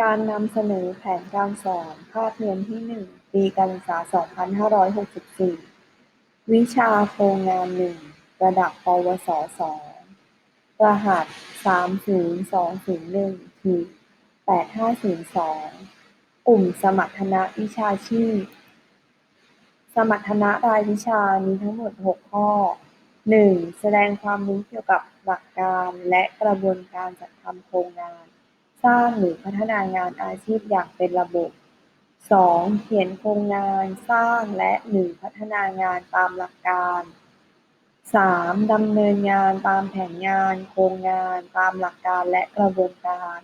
การนำเสนอแผนการสอนภาคเรียนที่ 1 ปีการศึกษา 2564 วิชาโครงงาน 1 ระดับ ปวส 2 รหัส 30201-8502 กลุ่มสมรรถนะวิชาชีพ สมรรถนะรายวิชามีทั้งหมด 6 ข้อ 1. แสดงความรู้เกี่ยวกับหลักการและกระบวนการจัดทำโครงงาน สร้างหรือพัฒนางานอาชีพอย่างเป็นระบบ 2. เขียนโครงงานสร้างและหรือพัฒนางานตามหลักการ 3. ดำเนินงานตามแผนงาน โครงงานตามหลักการและกระบวนการ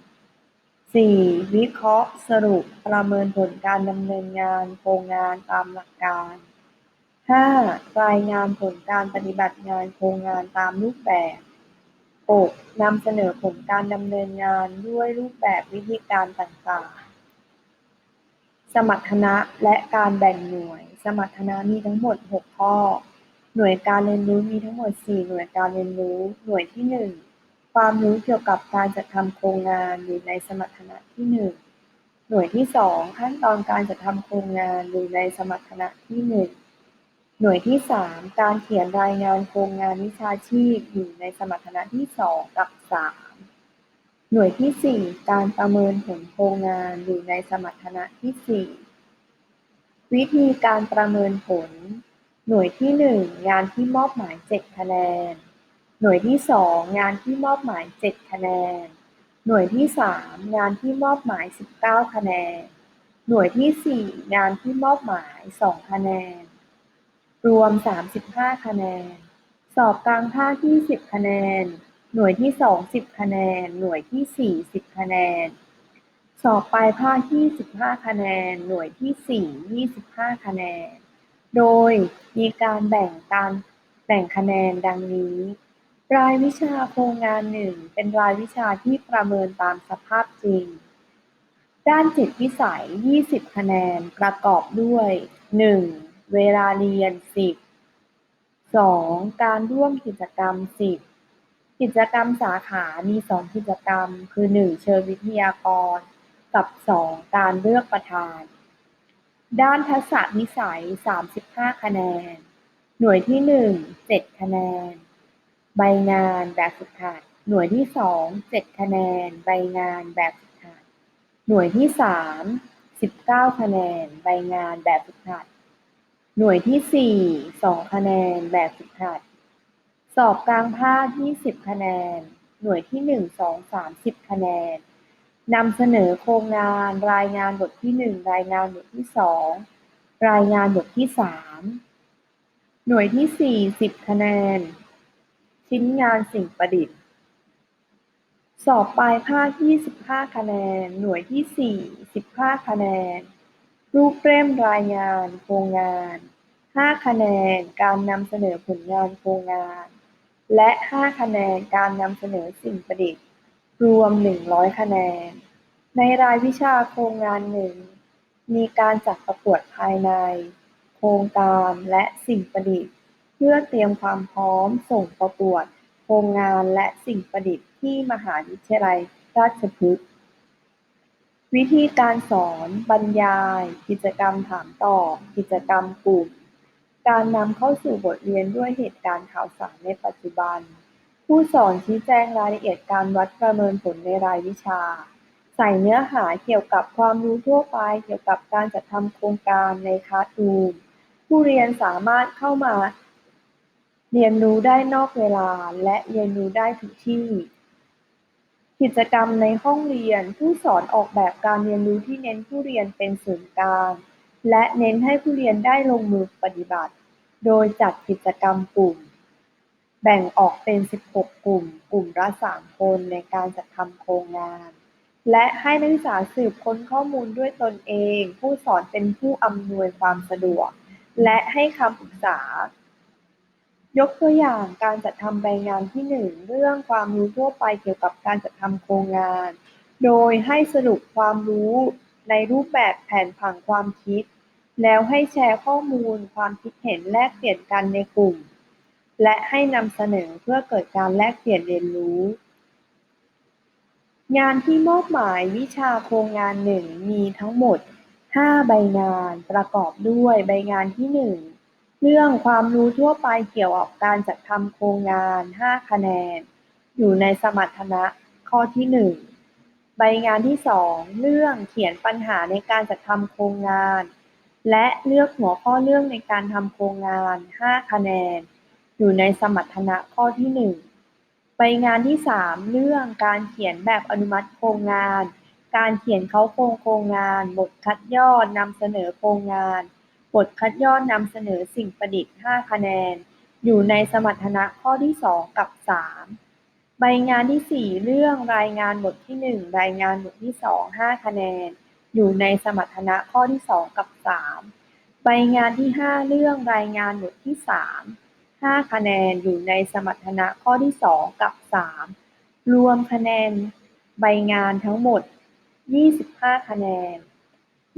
4. วิเคราะห์สรุปประเมินผลการดำเนินงาน โครงงานตามหลักการ 5. รายงานผลการปฏิบัติงานโครงงานตามรูปแบบ 6. นำเสนอผลการดำเนินงานด้วยรูปแบบวิธีการต่าง ๆ สมรรถนะและการแบ่งหน่วย สมรรถนะมีทั้งหมด 6 ข้อ หน่วยการเรียนรู้มีทั้งหมด 4 หน่วยการเรียนรู้ หน่วยที่ 1 ความรู้เกี่ยวกับการจัดทำโครงงานอยู่ในสมรรถนะที่ 1 หน่วยที่ 2 ขั้นตอนการจัดทำโครงงานอยู่ในสมรรถนะที่ 1 หน่วยที่ 3 การเขียนรายงานโครงงานวิชาชีพอยู่ในสมรรถนะที่ 2 กับ 3 หน่วยที่ 4 การประเมินผลโครงงานอยู่ในสมรรถนะที่ 4 วิธีการประเมินผล หน่วยที่ 1 งานที่มอบหมาย 7 คะแนน หน่วยที่ 2 งานที่มอบหมาย 7 คะแนน หน่วยที่ 3 งานที่มอบหมาย 19 คะแนน หน่วยที่ 4 งานที่มอบหมาย 2 คะแนน รวม 35 คะแนน สอบกลางภาค20 คะแนน หน่วยที่ 2 10 คะแนน หน่วยที่ 4 10 คะแนน สอบปลายภาค25 คะแนน หน่วยที่ 4 25 คะแนน โดยมีการแบ่งการแบ่งคะแนนดังนี้ รายวิชาโครงงานหนึ่งเป็นรายวิชาที่ประเมินตามสภาพจริง ด้านจิตวิสัย 20 คะแนน ประกอบด้วย 1. เวลาเรียน10 2. การร่วมกิจกรรม10กิจกรรมสาขามี2กิจกรรม คือ 1. เชิญวิทยากร กับ 2. การเลือกประธาน ด้านทักษะวิสัย 35 คะแนน หน่วยที่1 7คะแนน ใบงานแบบฝึกหัด หน่วยที่2 7คะแนน ใบงานแบบฝึกหัด หน่วยที่3 19คะแนน ใบงานแบบฝึกหัด หน่วยที่ 4 2 คะแนน แบบฝึกหัด สอบกลางภาค 20 คะแนน หน่วยที่ 1 2 30 คะแนน นำเสนอโครงงาน รายงานบทที่ 1 รายงานบทที่ 2 รายงานบทที่ 3 หน่วยที่ 4 10 คะแนน ชิ้นงานสิ่งประดิษฐ์ สอบปลายภาค 25 คะแนน หน่วยที่ 4 15 คะแนน รูปเล่มรายงานโครงงาน5คะแนนการนำเสนอผลงานโครงงาน และ5คะแนนการนำเสนอสิ่งประดิษฐ์ รวม100คะแนน ในรายวิชาโครงงานหนึ่งมีการจัดประกวดภายใน โครงการและสิ่งประดิษฐ์ เพื่อเตรียมความพร้อมส่งประกวด โครงงานและสิ่งประดิษฐ์ที่มหาวิทยาลัยราชภัฏ วิธีการสอน บรรยาย กิจกรรมถามตอบ กิจกรรมกลุ่ม การนำเข้าสู่บทเรียนด้วยเหตุการณ์ข่าวสารในปัจจุบัน ผู้สอนชี้แจงรายละเอียดการวัดประเมินผลในรายวิชา ใส่เนื้อหาเกี่ยวกับความรู้ทั่วไป เกี่ยวกับการจัดทำโครงการในคลาสรูม ผู้เรียนสามารถเข้ามา เรียนรู้ได้นอกเวลาและเรียนรู้ได้ทุกที่ กิจกรรมในห้องเรียน ผู้สอนออกแบบการเรียนรู้ที่เน้นผู้เรียนเป็นศูนย์กลาง และเน้นให้ผู้เรียนได้ลงมือปฏิบัติ โดยจัดกิจกรรมกลุ่ม แบ่งออกเป็น 16 กลุ่ม กลุ่มละ3คนในการจัดทำโครงงาน และให้นักศึกษาสืบค้นข้อมูลด้วยตนเอง ผู้สอนเป็นผู้อำนวยความสะดวก และให้คำปรึกษา ยกตัวอย่างการจัดทำใบงานที่หนึ่ง เรื่องความรู้ทั่วไปเกี่ยวกับการจัดทำโครงงาน โดยให้สรุปความรู้ในรูปแบบแผนผังความคิด แล้วให้แชร์ข้อมูลความคิดเห็นแลกเปลี่ยนกันในกลุ่ม และให้นำเสนอเพื่อเกิดการแลกเปลี่ยนเรียนรู้ งานที่มอบหมายวิชาโครงงานหนึ่งมีทั้งหมด 5 ใบงานประกอบด้วยใบงานที่ 1 เรื่องความรู้ทั่วไปเกี่ยวกับการจัดทำโครงงาน 5 คะแนน อยู่ในสมรรถนะข้อที่ 1 ใบงานที่ 2 เรื่องเขียนปัญหาในการจัดทำโครงงาน และเลือกหัวข้อเรื่องในการทำโครงงาน 5 คะแนน อยู่ในสมรรถนะข้อที่ 1 ใบงานที่ 3 เรื่องการเขียนแบบอนุมัติโครงงาน การเขียนเขาโครงโครงงาน บทคัดยอดนำเสนอโครงงาน บทคัดยอดนำเสนอสิ่งประดิษฐ์ 5 คะแนน อยู่ในสมรรถนะข้อที่ 2 กับ 3 ใบงานที่ 4 เรื่องรายงานบทที่ 1 รายงานบทที่ 2 5 คะแนน อยู่ในสมรรถนะข้อที่ 2 กับ 3 ใบงานที่ 5 เรื่องรายงานบทที่ 3 5 คะแนน อยู่ในสมรรถนะข้อที่ 2 กับ 3 รวมคะแนน ใบงานทั้งหมด 25 คะแนน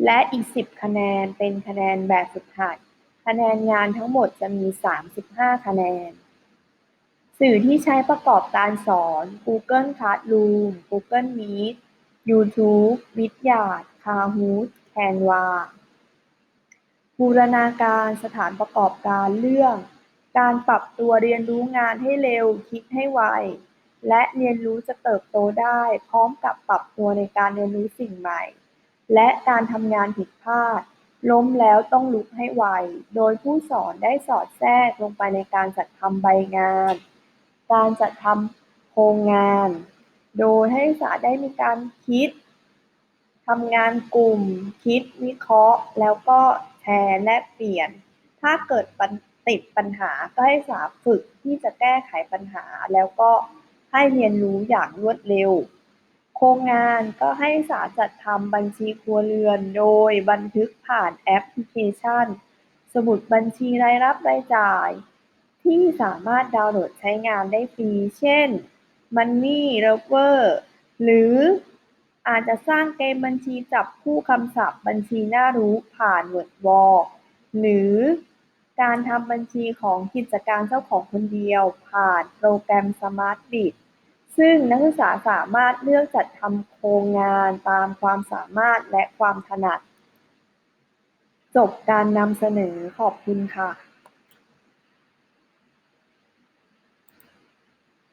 และอีก 10 คะแนนเป็นคะแนนแบบฝึกหัด คะแนนงานทั้งหมดจะมี 35 คะแนน สื่อที่ใช้ประกอบการสอน Google Classroom Google Meet YouTube Vidyard Kahoot Canva บูรณาการสถานประกอบการเรื่อง การปรับตัวเรียนรู้งานให้เร็วคิดให้ไว และเรียนรู้จะเติบโตได้ พร้อมกับปรับตัวในการเรียนรู้สิ่งใหม่ และการทำงานผิดพลาด ล้มแล้วต้องลุกให้ไว โดยผู้สอนได้สอดแทรกลงไปในการจัดทำใบงาน การจัดทำโครงงาน โดยให้ศึกษาได้มีการคิดทำงานกลุ่ม คิดวิเคราะห์ แล้วก็แชร์แลกเปลี่ยน ถ้าเกิดติดปัญหาก็ให้สาฝึกที่จะแก้ไขปัญหา แล้วก็ให้เรียนรู้อย่างรวดเร็ว ครงงานก็ให้สาจัดทำบัญชีครัวเรือน โดยบันทึกผ่านแอปพลิเคชัน สมุดบัญชีรายรับรายจ่าย ที่สามารถดาวน์โหลดใช้งานได้ฟรี เช่น Money Lover หรืออาจจะสร้างเกมบัญชีจับคู่คำศัพท์บัญชีน่ารู้ผ่าน Word w a l หรือการทำบัญชีของกิจการเจ้าของคนเดียวผ่านโปรแกรม SmartBiz ซึ่งนักศึกษาสามารถเลือกจัดทำโครงงานตามความสามารถและความถนัด จบการนำเสนอขอบคุณค่ะ